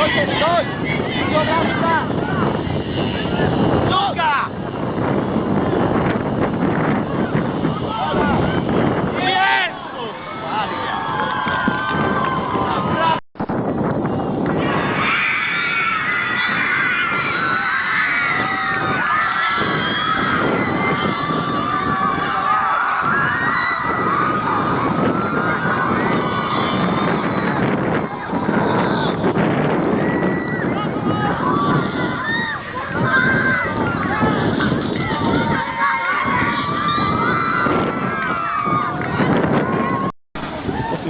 Dois, dois, dois. Dois, dois, dois.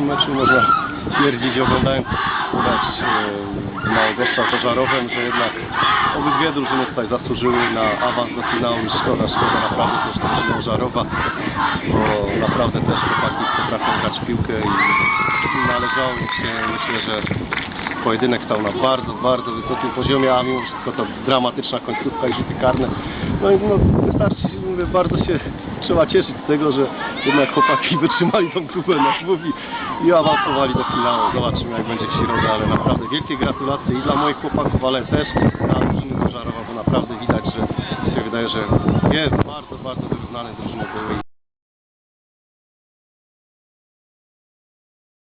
Tym meczu można twierdzić, oglądając mecz e, w Małogostach Pożarowem, że jednak obydwie drużyny tutaj zasłużyły na awans do finału i szkoda, szkoda naprawdę też drużyny Żarowa, bo naprawdę też chłopaki potrafią grać piłkę i należało się, myślę, że pojedynek stał na bardzo, bardzo wysokim poziomie, a mimo wszystko to dramatyczna końcówka i rzuty karne. No i no, wystarczy, mówię, bardzo się trzeba cieszyć z tego, że jednak chłopaki wytrzymali tą próbę na słów i, awansowali do finału. Zobaczymy jak będzie w środę, ale naprawdę wielkie gratulacje i dla moich chłopaków, ale też dla drużyny Żarowa, bo naprawdę widać, że się wydaje, że jest bardzo, bardzo wyrównane drużyny były.